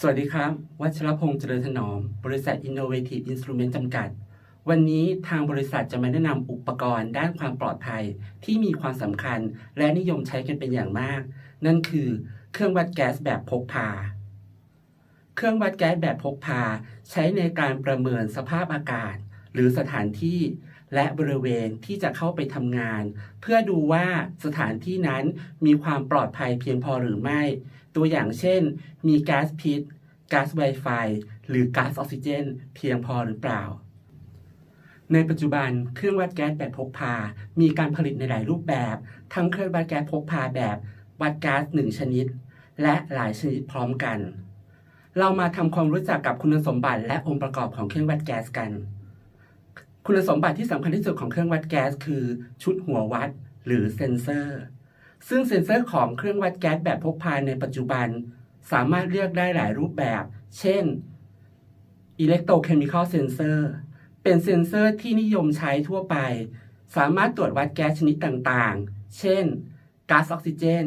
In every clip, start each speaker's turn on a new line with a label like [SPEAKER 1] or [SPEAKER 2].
[SPEAKER 1] สวัสดีครับ วัชรพงษ์เจริญถนอม บริษัท Innovative Instrument จำกัด วันนี้ทางบริษัทจะมาแนะนำอุปกรณ์ด้านความปลอดภัยที่มีความสำคัญและนิยมใช้กันเป็นอย่างมาก นั่นคือ เครื่องวัดแก๊สแบบพกพา เครื่องวัดแก๊สแบบพกพา ใช้ในการประเมินสภาพอากาศ หรือสถานที่ และบริเวณที่จะเข้าไปทำงาน เพื่อดูว่าสถานที่นั้นมีความปลอดภัยเพียงพอหรือไม่ ตัวอย่างเช่น มีก๊าซพิษก๊าซไวไฟหรือก๊าซออกซิเจน เพียงพอหรือเปล่า ในปัจจุบันเครื่องวัดแก๊สแบบพกพา มีการผลิตในหลายรูปแบบ ทั้งเครื่องวัดแก๊สพกพาแบบวัดก๊าซหนึ่งชนิด และหลายชนิดพร้อมกัน เรามาทำความรู้จักกับคุณสมบัติและองค์ประกอบของเครื่องวัดแก๊สกัน คุณสมบัติที่สำคัญที่สุดของเครื่องวัดแก๊สคือชุดหัววัดหรือเซ็นเซอร์ ซึ่งเซ็นเซอร์ของเครื่องวัดแก๊สแบบพกพาในปัจจุบัน สามารถเลือกได้หลายรูปแบบ เช่น Electrochemical Sensor เป็นเซ็นเซอร์ที่นิยมใช้ทั่วไป สามารถตรวจวัดแก๊สชนิดต่างๆ เช่นก๊าซออกซิเจน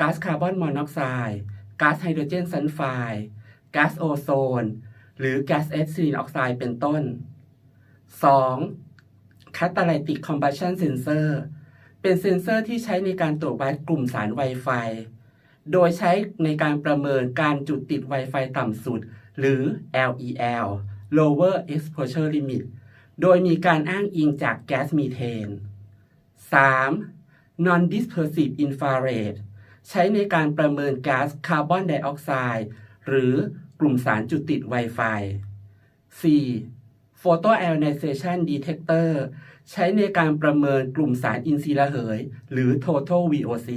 [SPEAKER 1] ก๊าซคาร์บอนมอนอกไซด์ก๊าซไฮโดรเจนซัลไฟด์ก๊าซโอโซน หรือก๊าซเอทิลีนออกไซด์เป็นต้น 2. Catalytic Combustion Sensor เป็นเซ็นเซอร์ที่ใช้ในการตรวจวัดกลุ่มสาร Wi-Fi โดยใช้ในการประเมินการจุดติด Wi-Fi ต่ำสุด หรือ LEL Lower Exposure Limit โดยมีการอ้างอิงจากแก๊สมีเทน 3. Non-dispersive infrared ใช้ในการประเมินแก๊าซคาร์บอนไดออกไซด์หรือกลุ่มสารจุดติด Wi-Fi 4. Photo Ionization Detector ใช้ในการประเมินกลุ่มสารอินทรีย์ระเหย หรือ Total VOC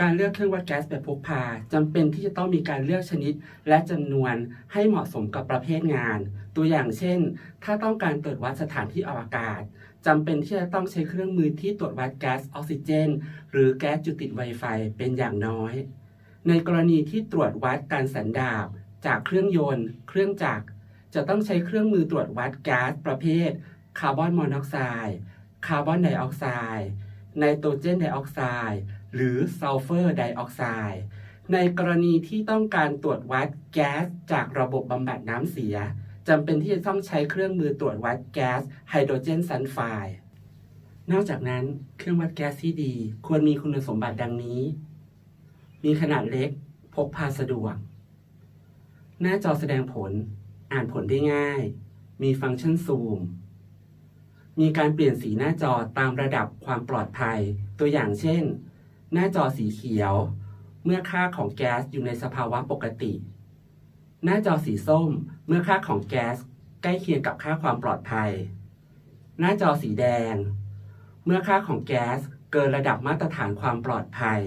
[SPEAKER 1] การเลือกเครื่องวัดแก๊สแบบพกพาจำเป็นที่จะต้องมีการเลือกชนิด และจำนวนให้เหมาะสมกับประเภทงาน ตัวอย่างเช่น ถ้าต้องการตรวจวัดสถานที่อวกาศจำเป็นที่จะต้องใช้เครื่องมือที่ตรวจวัดแก๊สออกซิเจน หรือแก๊สจุดติด Wi-Fi เป็นอย่างน้อย ในกรณีที่ตรวจวัดการสันดาบจากเครื่องยนต์ เครื่องจักร จะต้องใช้เครื่องมือตรวจวัดก๊าซประเภทคาร์บอนมอนอกไซด์คาร์บอนไดออกไซด์ไนโตรเจนไดออกไซด์หรือซัลเฟอร์ไดออกไซด์ในกรณีที่ต้องการตรวจวัดแก๊สจากระบบบำบัดน้ำเสียจำเป็นที่จะต้องใช้เครื่องมือตรวจวัดแก๊สไฮโดรเจนซัลไฟด์นอกจากนั้นเครื่องวัดแก๊สที่ดี ควรมีคุณสมบัติดังนี้ มีขนาดเล็ก พกพาสะดวก หน้าจอแสดงผล อ่านผลได้ง่าย มีฟังก์ชันซูม มีการเปลี่ยนสีหน้าจอตามระดับความปลอดภัย ตัวอย่างเช่น หน้าจอสีเขียว เมื่อค่าของแก๊สอยู่ในสภาวะปกติ หน้าจอสีส้ม เมื่อค่าของแก๊สใกล้เคียงกับค่าความปลอดภัย หน้าจอสีแดง เมื่อค่าของแก๊สเกินระดับมาตรฐานความปลอดภัย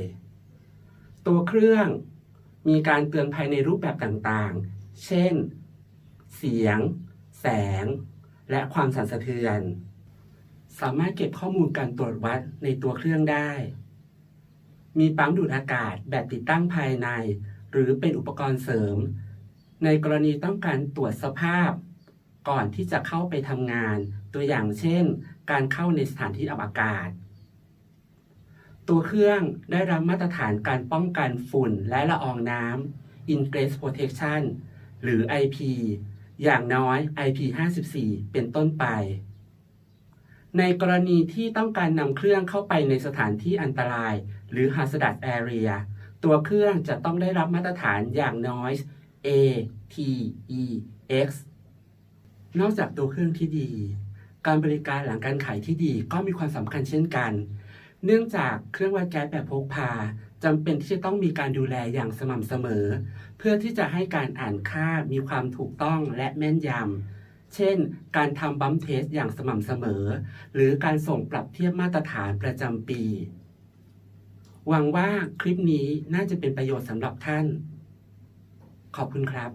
[SPEAKER 1] ตัวเครื่องมีการเตือนภัยในรูปแบบต่างๆ เช่น เสียง แสง และความสั่นสะเทือน สามารถเก็บข้อมูลการตรวจวัดในตัวเครื่องได้ มีปั๊มดูดอากาศแบบติดตั้งภายใน หรือเป็นอุปกรณ์เสริม ในกรณีต้องการตรวจสภาพ ก่อนที่จะเข้าไปทำงาน ตัวอย่างเช่น การเข้าในสถานที่อับอากาศตัวเครื่องได้รับมาตรฐานการป้องกันฝุ่นและละอองน้ำ Ingress Protection หรือ IP อย่างน้อย IP54 เป็นต้นไป ในกรณีที่ต้องการนำเครื่องเข้าไปในสถานที่อันตราย หรือ Hazardous Area ตัวเครื่องจะต้องได้รับมาตรฐานอย่างน้อย ATEX นอกจากตัวเครื่องที่ดี การบริการหลังการขายที่ดีก็มีความสำคัญเช่นกัน เนื่องจากเครื่องวัดแก๊สแบบพกพาจำเป็นที่จะต้องมีการดูแลอย่างสม่ำเสมอ เพื่อที่จะให้การอ่านค่ามีความถูกต้องและแม่นยำ เช่น การทำบัมเทสอย่างสม่ำเสมอ หรือการส่งปรับเทียบมาตรฐานประจำปี หวังว่าคลิปนี้น่าจะเป็นประโยชน์สำหรับท่าน ขอบคุณครับ